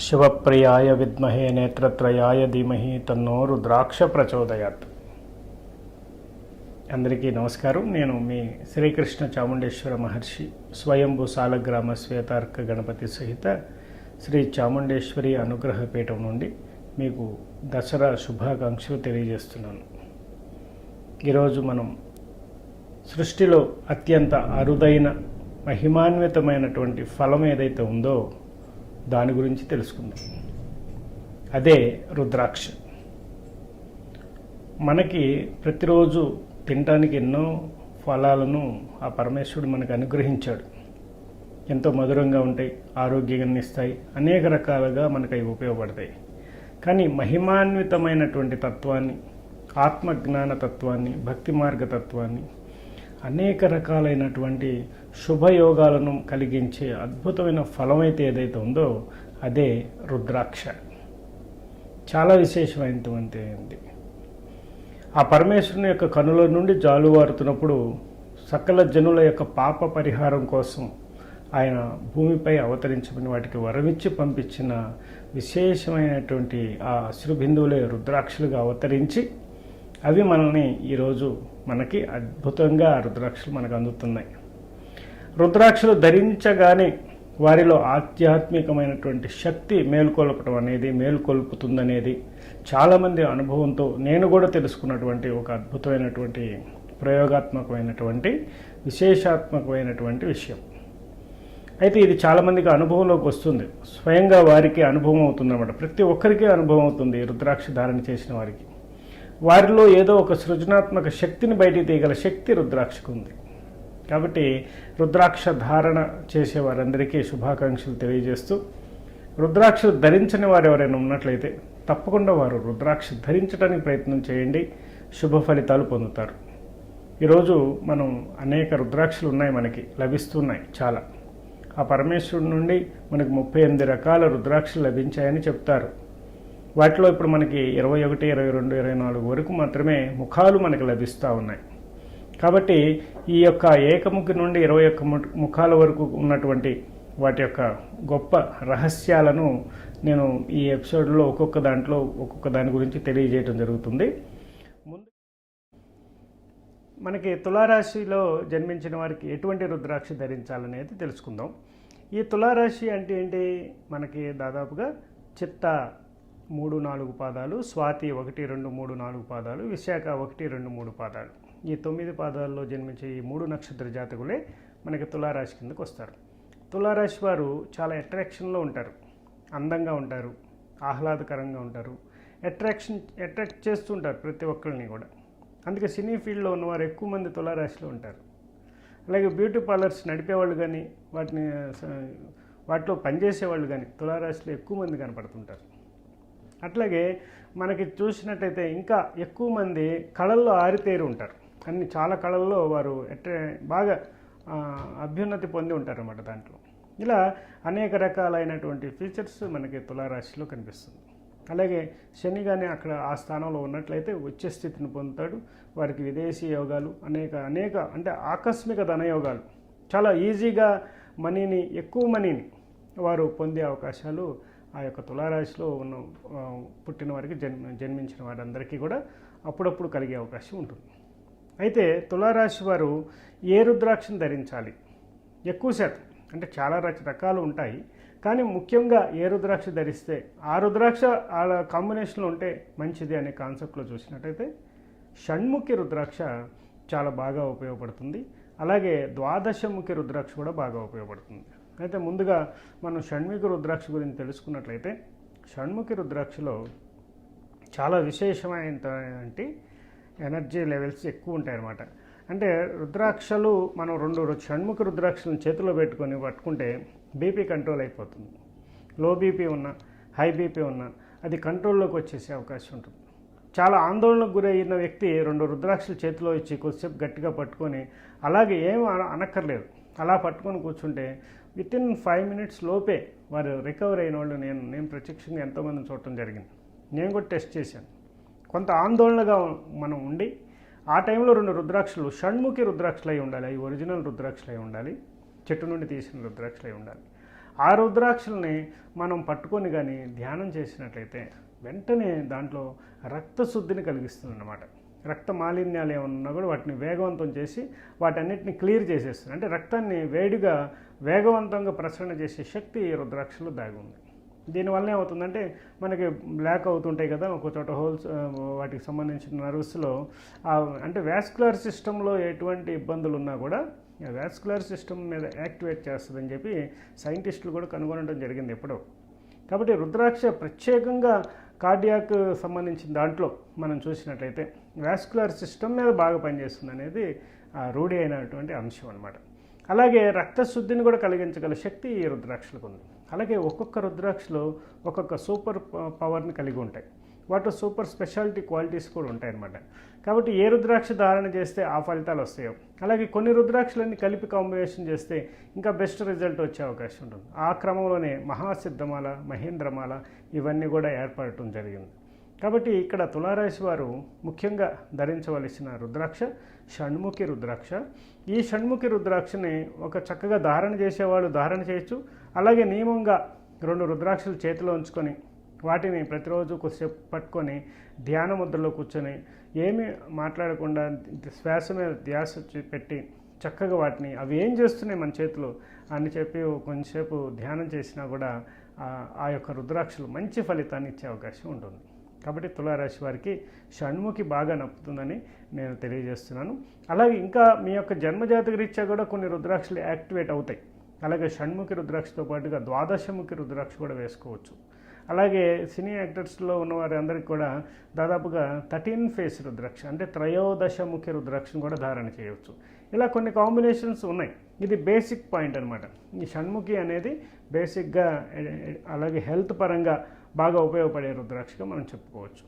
శివప్రియాయ విద్మహే నేత్రత్రయాయ ధీమహి తన్నో రుద్రాక్ష ప్రచోదయాత్. అందరికీ నమస్కారం. నేను మీ శ్రీకృష్ణ చాముండేశ్వర మహర్షి స్వయంభూ సాలగ్రామ శ్వేతార్క గణపతి సహిత శ్రీ చాముండేశ్వరి అనుగ్రహపీఠం నుండి మీకు దసరా శుభాకాంక్షలు తెలియజేస్తున్నాను. ఈరోజు మనం సృష్టిలో అత్యంత అరుదైన మహిమాన్వితమైనటువంటి ఫలం ఏదైతే ఉందో దాని గురించి తెలుసుకుందాం. అదే రుద్రాక్ష. మనకి ప్రతిరోజు తినటానికి ఎన్నో ఫలాలను ఆ పరమేశ్వరుడు మనకు అనుగ్రహించాడు. ఎంతో మధురంగా ఉంటాయి ఆరోగ్యాన్ని ఇస్తాయి అనేక రకాలుగా మనకు అవి ఉపయోగపడతాయి. కానీ మహిమాన్వితమైనటువంటి తత్వాన్ని ఆత్మజ్ఞాన తత్వాన్ని భక్తి మార్గ తత్వాన్ని అనేక రకాలైనటువంటి శుభయోగాలను కలిగించే అద్భుతమైన ఫలం అయితే ఏదైతే ఉందో అదే రుద్రాక్ష. చాలా విశేషమైనటువంటి ఆ పరమేశ్వరుని యొక్క కనుల నుండి జాలువారుతున్నప్పుడు సకల జనుల యొక్క పాప పరిహారం కోసం ఆయన భూమిపై అవతరించమని వాటికి వరమిచ్చి పంపించిన విశేషమైనటువంటి ఆ అశ్రుబిందువులే రుద్రాక్షలుగా అవతరించి అవి మనల్ని ఈరోజు మనకి అద్భుతంగా రుద్రాక్షలు మనకు అందుతున్నాయి. రుద్రాక్షలు ధరించగానే వారిలో ఆధ్యాత్మికమైనటువంటి శక్తి మేల్కొల్పటం అనేది మేల్కొల్పుతుందనేది చాలామంది అనుభవంతో నేను కూడా తెలుసుకున్నటువంటి ఒక అద్భుతమైనటువంటి ప్రయోగాత్మకమైనటువంటి విశేషాత్మకమైనటువంటి విషయం. అయితే ఇది చాలామందికి అనుభవంలోకి వస్తుంది. స్వయంగా వారికి అనుభవం అవుతుందన్నమాట. ప్రతి ఒక్కరికి అనుభవం అవుతుంది రుద్రాక్ష ధారణ చేసిన వారికి. వారిలో ఏదో ఒక సృజనాత్మక శక్తిని బయటికి తీయగల శక్తి రుద్రాక్షకు ఉంది. కాబట్టి రుద్రాక్ష ధారణ చేసే వారందరికీ శుభాకాంక్షలు తెలియజేస్తూ రుద్రాక్షలు ధరించని వారు ఎవరైనా ఉన్నట్లయితే తప్పకుండా వారు రుద్రాక్ష ధరించడానికి ప్రయత్నం చేయండి. శుభ ఫలితాలు పొందుతారు. ఈరోజు మనం అనేక రుద్రాక్షలు ఉన్నాయి మనకి లభిస్తున్నాయి చాలా. ఆ పరమేశ్వరుడి నుండి మనకు ముప్పై ఎనిమిది రకాల రుద్రాక్షలు లభించాయని చెప్తారు. వాటిలో ఇప్పుడు మనకి ఇరవై ఒకటి ఇరవై రెండు ఇరవై నాలుగు వరకు మాత్రమే ముఖాలు మనకు లభిస్తూ ఉన్నాయి. కాబట్టి ఈ యొక్క ఏకముఖి నుండి ఇరవై ఒక్క ముఖాల వరకు ఉన్నటువంటి వాటి యొక్క గొప్ప రహస్యాలను నేను ఈ ఎపిసోడ్లో ఒక్కొక్క దాంట్లో ఒక్కొక్క దాని గురించి తెలియజేయడం జరుగుతుంది. ముందు మనకి తులారాశిలో జన్మించిన వారికి ఎటువంటి రుద్రాక్ష ధరించాలనేది తెలుసుకుందాం. ఈ తులారాశి అంటే ఏంటి? మనకి దాదాపుగా చిత్త మూడు నాలుగు పాదాలు స్వాతి ఒకటి రెండు మూడు నాలుగు పాదాలు విశాఖ ఒకటి రెండు మూడు పాదాలు. ఈ తొమ్మిది పాదాల్లో జన్మించే ఈ మూడు నక్షత్ర జాతకులే మనకి తులారాశి కిందకు వస్తారు. తులారాశి వారు చాలా అట్రాక్షన్లో ఉంటారు. అందంగా ఉంటారు. ఆహ్లాదకరంగా ఉంటారు. అట్రాక్షన్ అట్రాక్ట్ చేస్తుంటారు ప్రతి ఒక్కరిని కూడా. అందుకే సినీ ఫీల్డ్లో ఉన్నవారు ఎక్కువ మంది తులారాశిలో ఉంటారు. అలాగే బ్యూటీ పార్లర్స్ నడిపేవాళ్ళు కానీ వాటిని వాటిలో పనిచేసే వాళ్ళు కానీ తులారాశిలో ఎక్కువ మంది కనపడుతుంటారు. అట్లాగే మనకి చూసినట్టయితే ఇంకా ఎక్కువ మంది కళల్లో ఆరితేరి ఉంటారు. అన్ని చాలా కళల్లో వారు ఎట్ట బాగా అభ్యున్నతి పొంది ఉంటారు అన్నమాట దాంట్లో. ఇలా అనేక రకాలైనటువంటి ఫీచర్స్ మనకి తులారాశిలో కనిపిస్తుంది. అలాగే శని కానీ అక్కడ ఆ స్థానంలో ఉన్నట్లయితే వచ్చే స్థితిని పొందుతాడు. వారికి విదేశీ యోగాలు అనేక అనేక అంటే ఆకస్మిక ధనయోగాలు. చాలా ఈజీగా మనీని ఎక్కువ మనీని వారు పొందే అవకాశాలు ఆ యొక్క తులారాశిలో ఉన్న పుట్టిన వారికి జన్మ జన్మించిన వారందరికీ కూడా అప్పుడప్పుడు కలిగే అవకాశం ఉంటుంది. అయితే తులారాశి వారు ఏ రుద్రాక్షను ధరించాలి? ఎక్కువ శాతం అంటే చాలా రకాలు ఉంటాయి. కానీ ముఖ్యంగా ఏ రుద్రాక్ష ధరిస్తే ఆ రుద్రాక్ష ఆ కాంబినేషన్లో ఉంటే మంచిది అనే కాన్సెప్ట్లో చూసినట్టయితే షణ్ముఖి రుద్రాక్ష చాలా బాగా ఉపయోగపడుతుంది. అలాగే ద్వాదశముఖి రుద్రాక్ష కూడా బాగా ఉపయోగపడుతుంది. అయితే ముందుగా మనం షణ్ముఖి రుద్రాక్ష గురించి తెలుసుకున్నట్లయితే షణ్ముఖి రుద్రాక్షలో చాలా విశేషమైనటువంటి ఎనర్జీ లెవెల్స్ ఎక్కువ ఉంటాయి అన్నమాట అంటే రుద్రాక్షలు మనం రెండు షణ్ముఖ రుద్రాక్షలను చేతిలో పెట్టుకొని పట్టుకుంటే బీపీ కంట్రోల్ అయిపోతుంది. లో బీపీ ఉన్న హై బీపీ ఉన్న అది కంట్రోల్లోకి వచ్చేసే అవకాశం ఉంటుంది. చాలా ఆందోళనకు గురైన వ్యక్తి రెండు రుద్రాక్షలు చేతిలో ఇచ్చి కొద్దిసేపు గట్టిగా పట్టుకొని అలాగే ఏం అనక్కర్లేదు. అలా పట్టుకొని కూర్చుంటే విత్ ఇన్ ఫైవ్ మినిట్స్ లోపే వారు రికవర్ అయిన వాళ్ళు నేను నేను ప్రత్యక్షంగా ఎంతోమందిని చూడటం జరిగింది. నేను కూడా టెస్ట్ చేశాను. కొంత ఆందోళనగా మనం ఉండి ఆ టైంలో రెండు రుద్రాక్షలు షణ్ముఖి రుద్రాక్షలు అయి ఉండాలి అవి ఒరిజినల్ రుద్రాక్షలు అయి ఉండాలి చెట్టు నుండి తీసిన రుద్రాక్షలు అయి ఉండాలి. ఆ రుద్రాక్షల్ని మనం పట్టుకొని కానీ ధ్యానం చేసినట్లయితే వెంటనే దాంట్లో రక్తశుద్ధిని కలిగిస్తుంది అన్నమాట రక్త మాలిన్యాలు ఏమన్నా ఉన్నా కూడా వాటిని వేగవంతం చేసి వాటన్నిటిని క్లియర్ చేసేస్తుంది. అంటే రక్తాన్ని వేడిగా వేగవంతంగా ప్రసరణ చేసే శక్తి ఈ రుద్రాక్షలో దాగి ఉంది దీనివల్ల ఏమవుతుందంటే మనకి బ్లాక్ అవుతుంటాయి కదా ఒక చోట హోల్స్ వాటికి సంబంధించిన నర్వ్స్లో. అంటే వ్యాస్కులర్ సిస్టంలో ఎటువంటి ఇబ్బందులు ఉన్నా కూడా వ్యాస్కులర్ సిస్టమ్ మీద యాక్టివేట్ చేస్తుందని చెప్పి సైంటిస్టులు కూడా కనుగొనడం జరిగింది ఎప్పుడో. కాబట్టి రుద్రాక్ష ప్రత్యేకంగా కార్డియాక్ సంబంధించిన దాంట్లో మనం చూసినట్లయితే వాస్కులర్ సిస్టమ్ మీద బాగా పనిచేస్తుంది అనేది ఆ, రూఢి అయినటువంటి అంశం అనమాట అలాగే రక్తశుద్ధిని కూడా కలిగించగల శక్తి ఈ రుద్రాక్షలకు ఉంది. అలాగే ఒక్కొక్క రుద్రాక్షలో ఒక్కొక్క సూపర్ పవర్ని కలిగి ఉంటాయి. వాటి సూపర్ స్పెషాలిటీ క్వాలిటీస్ కూడా ఉంటాయన్నమాట. కాబట్టి ఏ రుద్రాక్ష ధారణ చేస్తే ఆ ఫలితాలు వస్తాయో అలాగే కొన్ని రుద్రాక్షలన్నీ కలిపి కాంబినేషన్ చేస్తే ఇంకా బెస్ట్ రిజల్ట్ వచ్చే అవకాశం ఉంటుంది. ఆ క్రమంలోనే మహాసిద్ధమాల మహేంద్రమాల ఇవన్నీ కూడా ఏర్పడటం జరిగింది. కాబట్టి ఇక్కడ తులారాశి వారు ముఖ్యంగా ధరించవలసిన రుద్రాక్ష షణ్ముఖి రుద్రాక్ష. ఈ షణ్ముఖి రుద్రాక్షని ఒక చక్కగా ధారణ చేసేవాళ్ళు ధారణ చేయొచ్చు. అలాగే నియమంగా రెండు రుద్రాక్షలు చేతిలో ఉంచుకొని వాటిని ప్రతిరోజు కొద్దిసేపు పట్టుకొని ధ్యాన ముద్రలో కూర్చొని ఏమీ మాట్లాడకుండా శ్వాస మీద ధ్యాస పెట్టి చక్కగా వాటిని అవి ఏం చేస్తున్నాయి మన చేతిలో అని చెప్పి కొంచెంసేపు ధ్యానం చేసినా కూడా ఆ- ఆ యొక్క రుద్రాక్షలు మంచి ఫలితాన్ని ఇచ్చే అవకాశం ఉంటుంది. కాబట్టి తులారాశి వారికి షణ్ముఖి బాగా నప్పుతుందని నేను తెలియజేస్తున్నాను. అలాగే ఇంకా మీ యొక్క జన్మజాతక రీత్యా కూడా కొన్ని రుద్రాక్షలు యాక్టివేట్ అవుతాయి. అలాగే షణ్ముఖి రుద్రాక్షతో పాటుగా ద్వాదశముఖి రుద్రాక్ష కూడా వేసుకోవచ్చు. అలాగే సినీ యాక్టర్స్లో ఉన్న వారి అందరికీ కూడా దాదాపుగా థర్టీన్ ఫేస్ రుద్రాక్ష అంటే త్రయోదశముఖి రుద్రాక్షను కూడా ధారణ చేయవచ్చు. ఇలా కొన్ని కాంబినేషన్స్ ఉన్నాయి. ఇది బేసిక్ పాయింట్ అనమాట ఈ షణ్ముఖి అనేది బేసిక్గా అలాగే హెల్త్ పరంగా బాగా ఉపయోగపడే రుద్రాక్షగా మనం చెప్పుకోవచ్చు.